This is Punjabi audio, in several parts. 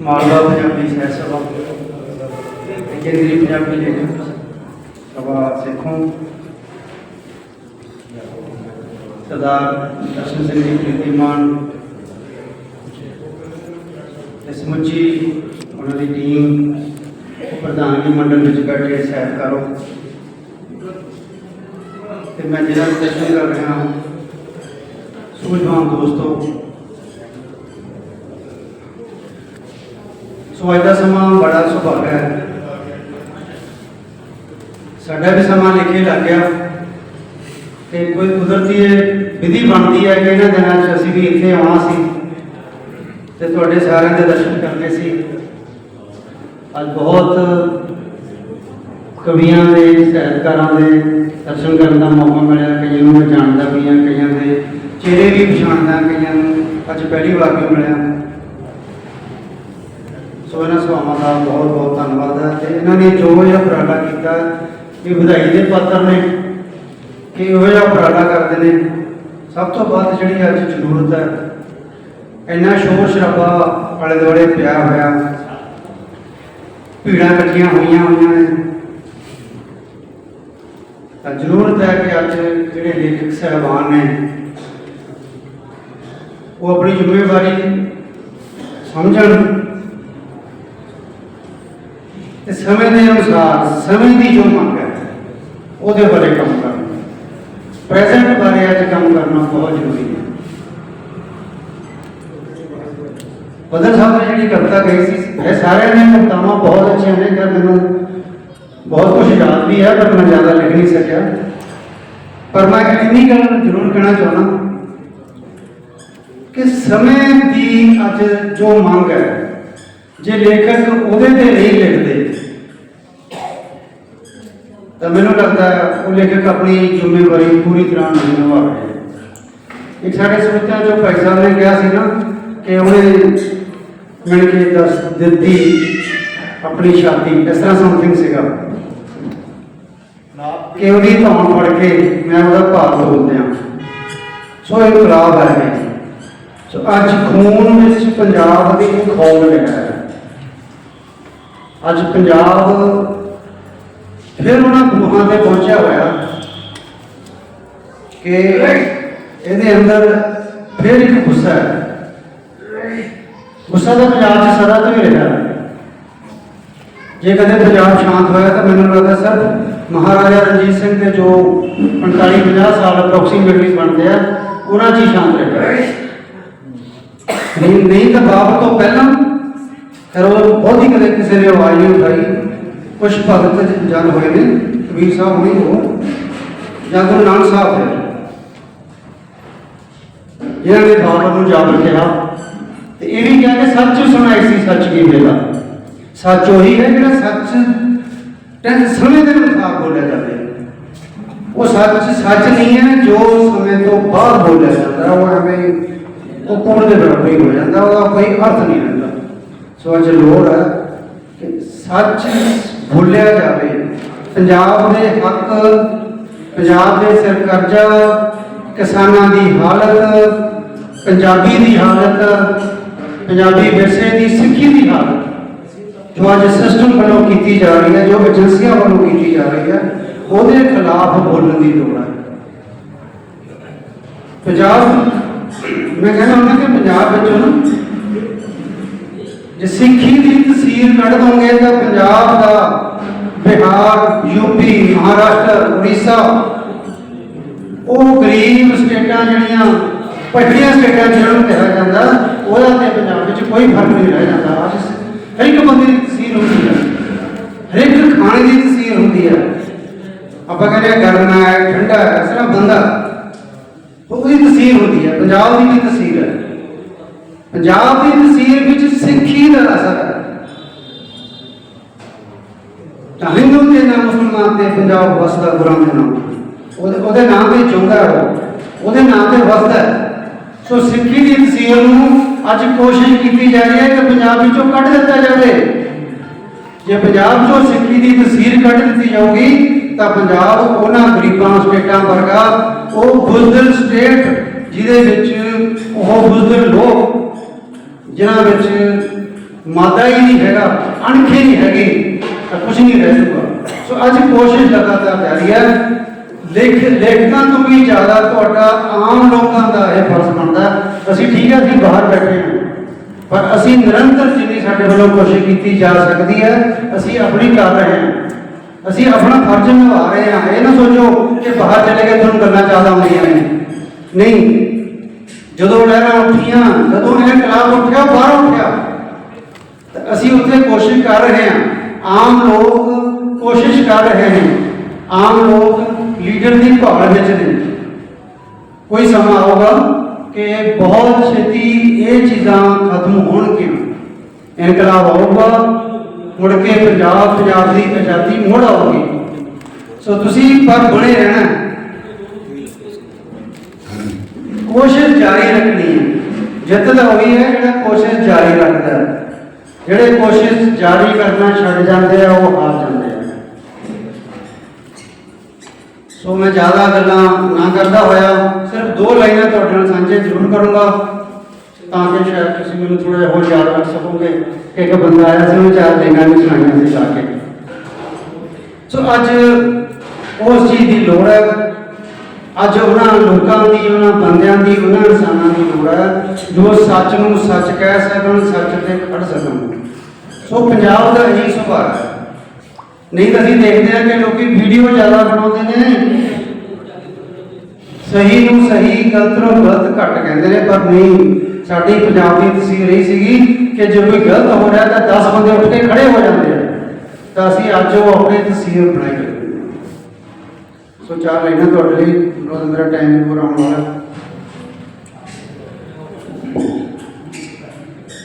ਮਾਲਵਾ ਪੰਜਾਬੀ ਸਾਹਿਤ ਸਭਾ। ਕੇਂਦਰੀ ਪੰਜਾਬੀ ਲੇਖਕ ਸਭਾ ਸਿੱਖੋਂ। ਸਰਦਾਰ ਦਰਸ਼ਨ ਸਿੰਘ ਜੀ ਕੀਰਤੀਮਾਨ। ਸਮੁੱਚੀ ਉਹਨਾਂ ਦੀ ਟੀਮ ਪ੍ਰਧਾਨਗੀ ਮੰਡਲ ਵਿੱਚ ਬੈਠੇ ਕਰੋ। ਤੇ ਮੈਂ ਜਿਹੜਾ ਦਰਸ਼ਨ ਕਰ ਰਿਹਾ ਸੂਝਵਾਨ ਦੋਸਤੋ ਸੋ ਅੱਜ ਦਾ ਸਮਾਂ ਬੜਾ ਸੁਭਾਗਾ ਹੈ। ਸਾਡਾ ਵੀ ਸਮਾਂ ਲਿਖੇ ਲੱਗ ਗਿਆ। ਤੇ ਕੋਈ ਕੁਦਰਤੀ ਇਹ ਵਿਧੀ ਬਣਦੀ ਹੈ ਕਿ ਇਹਨਾਂ ਦਿਨਾਂ 'ਚ ਅਸੀਂ ਵੀ ਇੱਥੇ ਆਉਣਾ ਸੀ ਤੇ ਤੁਹਾਡੇ ਸਾਰਿਆਂ ਦੇ ਦਰਸ਼ਨ ਕਰਨੇ ਸੀ। ਅੱਜ ਬਹੁਤ ਕਵੀਆਂ ਦੇ, ਸਾਹਿਤਕਾਰਾਂ ਦੇ ਦਰਸ਼ਨ ਕਰਨ ਦਾ ਮੌਕਾ ਮਿਲਿਆ। ਕਈਆਂ ਨੂੰ ਮੈਂ ਜਾਣਦਾ ਵੀ ਹਾਂ, ਕਈਆਂ ਦੇ ਚਿਹਰੇ ਵੀ ਪਛਾਣਦਾ, ਕਈਆਂ ਨੂੰ ਅੱਜ ਪਹਿਲੀ ਵਾਰ ਵੀ ਮਿਲਿਆ। ਸੋ ਇਹਨਾਂ ਸਭਾਵਾਂ ਦਾ ਬਹੁਤ ਬਹੁਤ ਧੰਨਵਾਦ ਹੈ ਤੇ ਇਹਨਾਂ ਨੇ ਜੋ ਇਹ ਉਪਰਾਲਾ ਕੀਤਾ ਇਹ ਵਧਾਈ ਦੇ ਪਾਤਰ ਨੇ ਕਿ ਉਹ ਜਿਹਾ ਉਪਰਾਲਾ ਕਰਦੇ ਨੇ। ਸਭ ਤੋਂ ਵੱਧ ਜਿਹੜੀ ਅੱਜ ਜ਼ਰੂਰਤ ਹੈ, ਇੰਨਾ ਸ਼ੋਰ ਸ਼ਰਾਬਾ ਆਲੇ ਦੁਆਲੇ ਪਿਆ ਹੋਇਆ। ਭੀੜਾਂ ਇਕੱਠੀਆਂ ਹੋਈਆਂ ਹੋਈਆਂ ਨੇ। ਤਾਂ ਜ਼ਰੂਰਤ ਹੈ ਕਿ ਅੱਜ ਜਿਹੜੇ ਲੇਖਕ ਸਹਿਬਾਨ ਨੇ, ਉਹ ਆਪਣੀ ਜ਼ਿੰਮੇਵਾਰੀ ਸਮਝਣ ਤੇ ਸਮੇਂ ਦੇ ਅਨੁਸਾਰ ਸਮੇਂ ਦੀ ਜੋ ਮੰਗ ਹੈ, ਉਹਦੇ ਬਾਰੇ ਕੰਮ ਕਰਨਾ। ਪ੍ਰੈਜ਼ੈਂਟ ਬਾਰੇ ਅੱਜ ਕੰਮ ਕਰਨਾ ਬਹੁਤ ਜ਼ਰੂਰੀ ਹੈ। ਬਦਲ ਸਾਹਿਬ ਨੇ ਜਿਹੜੀ ਕਵਿਤਾ ਕਹੀ ਸੀ ਇਹ ਸਾਰਿਆਂ ਨੇ ਕਵਿਤਾਵਾਂ ਬਹੁਤ ਅੱਛੀਆਂ ਨੇ, ਪਰ ਮੈਨੂੰ ਬਹੁਤ ਕੁਝ ਯਾਦ ਵੀ ਹੈ, ਪਰ ਮੈਂ ਜ਼ਿਆਦਾ ਲਿਖ ਨਹੀਂ ਸਕਿਆ। ਪਰ ਮੈਂ ਇੰਨੀ ਗੱਲ ਜ਼ਰੂਰ ਕਹਿਣਾ ਚਾਹੁੰਦਾ ਕਿ ਸਮੇਂ ਦੀ ਅੱਜ ਜੋ ਮੰਗ ਹੈ, ਜੇ ਲੇਖਕ ਉਹਦੇ ਤੇ ਨਹੀਂ ਲਿਖਦੇ ਤਾਂ ਮੈਨੂੰ ਲੱਗਦਾ ਹੈ, ਉਹ ਲੇਖਕ ਆਪਣੀ ਜ਼ਿੰਮੇਵਾਰੀ ਪੂਰੀ ਤਰ੍ਹਾਂ ਨਹੀਂ ਨਿਭਾ ਰਹੇ ਇੱਕ ਸਾਡੇ ਸੋਚਿਆ ਜੋ ਭਾਈ ਨੇ ਕਿਹਾ ਸੀ ਨਾ ਕਿ ਉਹਨੇ ਮਿਲ ਕੇ ਦੱਸ ਦਿੱਤੀ ਆਪਣੀ ਛਾਤੀ, ਇਸ ਤਰ੍ਹਾਂ ਸਮਥਿੰਗ ਸੀਗਾ। ਕਿ ਉਹਦੀ ਧੌਣ ਫੜ ਕੇ ਮੈਂ ਉਹਦਾ ਭਾਰ ਬੋਲਦਿਆਂ ਸੋ ਇਹ ਇਨਕਲਾਬ ਹੈ। ਸੋ ਅੱਜ ਖੂਨ ਵਿੱਚ ਪੰਜਾਬ ਦੀ ਇੱਕ ਖੋਲ ਹੈ। ਅੱਜ ਪੰਜਾਬ ਫਿਰ ਉਹਨਾਂ ਗੁਰੂਆਂ ਤੇ ਪਹੁੰਚਿਆ ਹੋਇਆ ਕਿ ਇਹਦੇ ਅੰਦਰ ਫਿਰ ਇੱਕ ਗੁੱਸਾ ਹੈ। ਗੁੱਸਾ ਤਾਂ ਪੰਜਾਬ 'ਚ ਸਦਾ ਤੋਂ ਹੀ ਰਿਹਾ ਜੇ ਕਦੇ ਪੰਜਾਬ ਸ਼ਾਂਤ ਹੋਇਆ ਤਾਂ ਮੈਨੂੰ ਲੱਗਦਾ ਸਰ ਮਹਾਰਾਜਾ ਰਣਜੀਤ ਸਿੰਘ ਦੇ ਜੋ 45 50 ਸਾਲ ਅਪਰੋਕਸੀਮੇਟਲੀ ਬਣਦੇ ਆ, ਉਹਨਾਂ 'ਚ ਹੀ ਸ਼ਾਂਤ ਰਿਹਾ ਨਹੀਂ ਨਹੀਂ ਤਾਂ ਬਾਪ ਤੋਂ ਪਹਿਲਾਂ ਫਿਰ ਉਹ ਬਹੁਤ ਕਦੇ ਕਿਸੇ ਨੇ ਆਵਾਜ਼ ਨਹੀਂ ਉਠਾਈ। ਕੁਝ ਭਗਤ ਜਨ ਹੋਏ ਨੇ, ਕਬੀਰ ਸਾਹਿਬ ਨਹੀਂ ਹੋ ਜਾਂ ਗੁਰੂ ਨਾਨਕ ਸਾਹਿਬ ਹੈ ਜਿਨ੍ਹਾਂ ਨੇ ਬਾਬਰ ਨੂੰ ਜਾਬਰ ਕਿਹਾ, ਤੇ ਇਹ ਵੀ ਕਿਹਾ ਸੱਚ ਸੁਣਾਈ ਸੀ ਸੱਚ ਕੀ ਵੇਲਾ। ਸੱਚ ਉਹੀ ਹੈ ਜਿਹੜਾ ਸੱਚ ਟੈਨ ਸਮੇਂ ਦੇ ਅਨੁਸਾਰ ਬੋਲਿਆ ਜਾਵੇ ਉਹ ਸੱਚ ਸੱਚ ਨਹੀਂ ਹੈ, ਜੋ ਸਮੇਂ ਤੋਂ ਬਾਅਦ ਬੋਲਿਆ ਜਾਂਦਾ ਉਹ ਐਵੇਂ ਉਹ ਕੋਣ ਦੇ ਬਰਾਬਰ ਹੀ ਹੋ ਜਾਂਦਾ, ਉਹਦਾ ਕੋਈ ਅਰਥ ਨਹੀਂ ਰਹਿੰਦਾ। ਸੋ ਅੱਜ ਲੋੜ ਹੈ ਕਿ ਸੱਚ ਬੋਲਿਆ ਜਾਵੇ। ਪੰਜਾਬ ਦੇ ਹੱਕ, ਪੰਜਾਬ ਦੇ ਸਿਰ ਕਰਜ਼ਾ, ਕਿਸਾਨਾਂ ਦੀ ਹਾਲਤ, ਪੰਜਾਬੀ ਦੀ ਹਾਲਤ, ਪੰਜਾਬੀ ਵਿਰਸੇ ਦੀ ਸਿੱਖੀ ਦੀ ਹਾਲਤ, ਜੋ ਅੱਜ ਸਿਸਟਮ ਵੱਲੋਂ ਕੀਤੀ ਜਾ ਰਹੀ ਹੈ, ਜੋ ਏਜੰਸੀਆਂ ਵੱਲੋਂ ਕੀਤੀ ਜਾ ਰਹੀ ਹੈ, ਉਹਦੇ ਖਿਲਾਫ ਬੋਲਣ ਦੀ ਲੋੜ ਹੈ। ਪੰਜਾਬ, ਮੈਂ ਕਹਿੰਦਾ ਹੁੰਦਾ ਕਿ ਪੰਜਾਬ ਵਿੱਚੋਂ ਜੇ ਸਿੱਖੀ ਦੀ ਤਸਵੀਰ ਕੱਢ ਦੋਗੇ ਤਾਂ ਪੰਜਾਬ ਦਾ ਬਿਹਾਰ ਯੂਪੀ ਮਹਾਰਾਸ਼ਟਰ, ਉੜੀਸਾ, ਉਹ ਗਰੀਬ ਸਟੇਟਾਂ ਜਿਹੜੀਆਂ ਪੱਛੜੀਆਂ ਸਟੇਟਾਂ ਜਿਹਨਾਂ ਨੂੰ ਕਿਹਾ ਜਾਂਦਾ, ਉਹਦਾ ਤੇ ਪੰਜਾਬ ਵਿੱਚ ਕੋਈ ਫ਼ਰਕ ਨਹੀਂ ਰਹਿ ਜਾਂਦਾ। ਅੱਜ ਹਰ ਇੱਕ ਬੰਦੇ ਦੀ ਤਸਵੀਰ ਹੁੰਦੀ ਹੈ ਹਰ ਇੱਕ ਖਾਣੇ ਦੀ ਤਸਵੀਰ ਹੁੰਦੀ ਹੈ ਆਪਾਂ ਕਹਿੰਦੇ ਹਾਂ ਗਰਮ ਹੈ, ਠੰਡਾ ਹੈ ਸਿਰਫ ਬੰਦਾ, ਉਹਦੀ ਤਸਵੀਰ ਹੁੰਦੀ ਹੈ ਪੰਜਾਬ ਦੀ ਵੀ ਤਸਵੀਰ ਹੈ ਪੰਜਾਬ ਦੀ ਤਸਵੀਰ ਵਿੱਚ ਸਿੱਖੀ ਦਾ ਅਸਰ ਤਾਂ ਹਿੰਦੂ ਤੇ ਨਾ ਮੁਸਲਮਾਨ ਤੇ ਪੰਜਾਬ ਵਸਦਾ ਗੁਰਾਂ ਦੇ ਨਾਮ ਉਹਦੇ ਉਹਦੇ ਨਾਮ ਤੇ ਚੁੰਗਾ ਉਹਦੇ ਨਾਮ ਤੇ ਵਸਦਾ ਸੋ ਸਿੱਖੀ ਦੀ ਤਸਵੀਰ ਨੂੰ ਅੱਜ ਕੋਸ਼ਿਸ਼ ਕੀਤੀ ਜਾ ਰਹੀ ਹੈ ਕਿ ਪੰਜਾਬ ਵਿੱਚੋਂ ਕੱਢ ਦਿੱਤਾ ਜਾਵੇ। ਜੇ ਪੰਜਾਬ ਚੋਂ ਸਿੱਖੀ ਦੀ ਤਸਵੀਰ ਕੱਢ ਦਿੱਤੀ ਜਾਊਗੀ, ਤਾਂ ਪੰਜਾਬ ਉਹਨਾਂ ਗਰੀਬਾਂ ਸਟੇਟਾਂ ਵਰਗਾ ਉਹ ਬੁਜ਼ਦਿਲ ਸਟੇਟ ਜਿਹਦੇ ਵਿੱਚ ਉਹ ਬੁਜ਼ਦਿਲ ਲੋਕ ਜਿਨ੍ਹਾਂ ਵਿੱਚ ਮਾਦਾ ਹੀ ਨਹੀਂ ਹੈਗਾ, ਅਣਖੇ ਨਹੀਂ ਹੈਗੇ, ਤਾਂ ਕੁਝ ਨਹੀਂ ਰਹਿ ਜੂਗਾ ਸੋ ਅੱਜ ਕੋਸ਼ਿਸ਼ ਲਗਾਤਾਰ ਜਾਰੀ ਹੈ, ਲੇਖ ਲੇਖਕਾਂ ਤੋਂ ਵੀ ਜ਼ਿਆਦਾ ਤੁਹਾਡਾ ਆਮ ਲੋਕਾਂ ਦਾ ਇਹ ਫਰਜ਼ ਬਣਦਾ ਅਸੀਂ ਠੀਕ ਹੈ ਅਸੀਂ ਬਾਹਰ ਬੈਠੇ ਹਾਂ। ਪਰ ਅਸੀਂ ਨਿਰੰਤਰ ਜਿੰਨੀ ਸਾਡੇ ਵੱਲੋਂ ਕੋਸ਼ਿਸ਼ ਕੀਤੀ ਜਾ ਸਕਦੀ ਹੈ, ਅਸੀਂ ਆਪਣੀ ਕਰ ਰਹੇ ਹਾਂ। ਅਸੀਂ ਆਪਣਾ ਫਰਜ਼ ਨਿਭਾ ਰਹੇ ਹਾਂ। ਇਹ ਨਾ ਸੋਚੋ ਕਿ ਬਾਹਰ ਚਲੇ ਗਏ, ਤੁਹਾਨੂੰ ਗੱਲਾਂ ਜ਼ਿਆਦਾ ਆਉਂਦੀਆਂ ਨੇ। ਨਹੀਂ ਜਦੋਂ ਲਹਿਰਾਂ ਉੱਠੀਆਂ, ਜਦੋਂ ਇਹ ਕਲਾਬ ਉੱਠਿਆ, ਬਾਹਰ ਉੱਠਿਆ, ਤਾਂ ਅਸੀਂ ਉੱਥੇ ਕੋਸ਼ਿਸ਼ ਕਰ ਰਹੇ ਹਾਂ। ਆਮ ਲੋਕ ਕੋਸ਼ਿਸ਼ ਕਰ ਰਹੇ ਨੇ। ਆਮ ਲੋਕ ਲੀਡਰ ਦੀ ਭਾਲ ਵਿੱਚ ਨੇ। ਕੋਈ ਸਮਾਂ ਆਊਗਾ ਕਿ ਬਹੁਤ ਛੇਤੀ ਇਹ ਚੀਜ਼ਾਂ ਖਤਮ ਹੋਣਗੀਆਂ। ਇਨਕਲਾਬ ਆਊਗਾ, ਮੁੜ ਕੇ ਪੰਜਾਬ ਪੰਜਾਬ ਦੀ ਆਜ਼ਾਦੀ ਮੁੜ ਆਊਗੀ। ਸੋ ਤੁਸੀਂ ਪਰ ਬਣੇ ਰਹਿਣਾ। ਕੋਸ਼ਿਸ਼ ਜਾਰੀ ਰੱਖਣੀ ਹੈ। ਜਿੱਤ ਤਾਂ ਹੋਈ ਹੈ ਜਿਹੜਾ ਕੋਸ਼ਿਸ਼ ਜਾਰੀ ਰੱਖਦਾ ਹੈ। ਜਿਹੜੇ ਕੋਸ਼ਿਸ਼ ਜਾਰੀ ਕਰਨਾ ਛੱਡ ਜਾਂਦੇ ਆ, ਉਹ ਹਾਰ ਜਾਂਦੇ ਆ। ਸੋ ਮੈਂ ਜ਼ਿਆਦਾ ਗੱਲਾਂ ਨਾ ਕਰਦਾ ਹੋਇਆ, ਸਿਰਫ ਦੋ ਲਾਈਨਾਂ ਤੁਹਾਡੇ ਨਾਲ ਸਾਂਝੇ ਜ਼ਰੂਰ ਕਰੂੰਗਾ, ਤਾਂ ਕਿ ਸ਼ਾਇਦ ਤੁਸੀਂ ਮੈਨੂੰ ਥੋੜਾ ਜਿਹਾ ਹੋਰ ਯਾਦ ਰੱਖ ਸਕੋਗੇ ਕਿ ਇੱਕ ਬੰਦਾ ਆਇਆ ਸੀ, ਉਹਨੇ ਚਾਰ ਲਾਈਨਾਂ ਵੀ ਸੁਣਾਈਆਂ ਸੀ ਜਾ ਕੇ। ਸੋ ਅੱਜ ਉਸ ਚੀਜ਼ ਦੀ ਲੋੜ ਹੈ ਅੱਜ ਉਹਨਾਂ ਲੋਕਾਂ ਦੀ, ਉਹਨਾਂ ਬੰਦਿਆਂ ਦੀ, ਉਹਨਾਂ ਇਨਸਾਨਾਂ ਦੀ ਲੋੜ ਹੈ, ਜੋ ਸੱਚ ਨੂੰ ਸੱਚ ਕਹਿ ਸਕਣ, ਸੱਚ ਤੇ ਖੜ ਸਕਣ। ਸੋ ਪੰਜਾਬ ਦਾ ਇਹੀ ਸੁਭਾਅ ਹੈ। ਨਹੀਂ ਤਾਂ ਅਸੀਂ ਦੇਖਦੇ ਹਾਂ ਕਿ ਲੋਕੀ ਵੀਡੀਓ ਜ਼ਿਆਦਾ ਬਣਾਉਂਦੇ ਨੇ। ਸਹੀ ਨੂੰ ਸਹੀ, ਗਲਤ ਨੂੰ ਗਲਤ ਘੱਟ ਕਹਿੰਦੇ ਨੇ, ਪਰ ਨਹੀਂ, ਸਾਡੀ ਪੰਜਾਬ ਦੀ ਤਸਵੀਰ ਇਹ ਸੀਗੀ ਕਿ ਜੇ ਕੋਈ ਗਲਤ ਹੋ ਰਿਹਾ ਤਾਂ 10 ਬੰਦੇ ਉੱਠ ਕੇ ਖੜੇ ਹੋ ਜਾਂਦੇ ਆ। ਤਾਂ ਅਸੀਂ ਅੱਜ ਉਹ ਆਪਣੀ ਤਸਵੀਰ ਬਣਾਈ। ਸੋ ਚਾਰ ਲਾਈਨਾਂ ਤੁਹਾਡੇ ਲਈ ਰੋਜ਼ ਮੇਰਾ ਟਾਈਮ ਪੂਰਾ ਹੋਣ ਵਾਲਾ।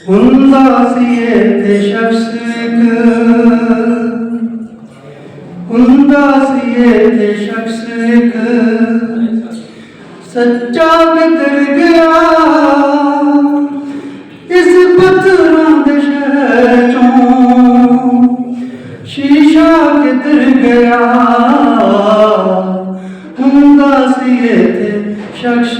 ਹੁੰਦਾ ਸੀ ਇਹ ਸ਼ਖਸ ਇੱਕ। ਹੁੰਦਾ ਸੀ ਇਹ ਸ਼ਖਸ ਇੱਕ। ਸੱਚਾ ਕਿਧਰ ਗਿਆ। ਇਸ ਪੱਥਰਾਂ ਦੇ ਸ਼ਹਿਰ ਚੋਂ ਸ਼ੀਸ਼ਾ ਕਿਧਰ ਗਿਆ? ਤੇ ਸ਼ਖਸ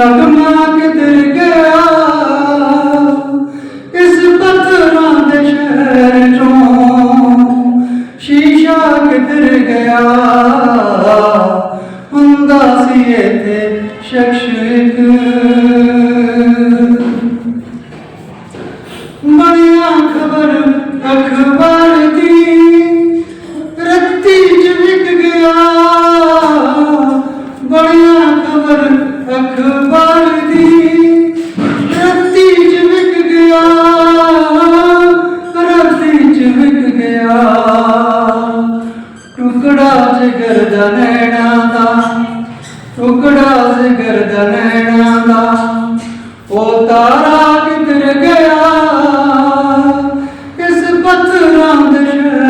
Come on. ਪੱਥਰਾਂ ਦੇ ਸ਼ਹਿਰ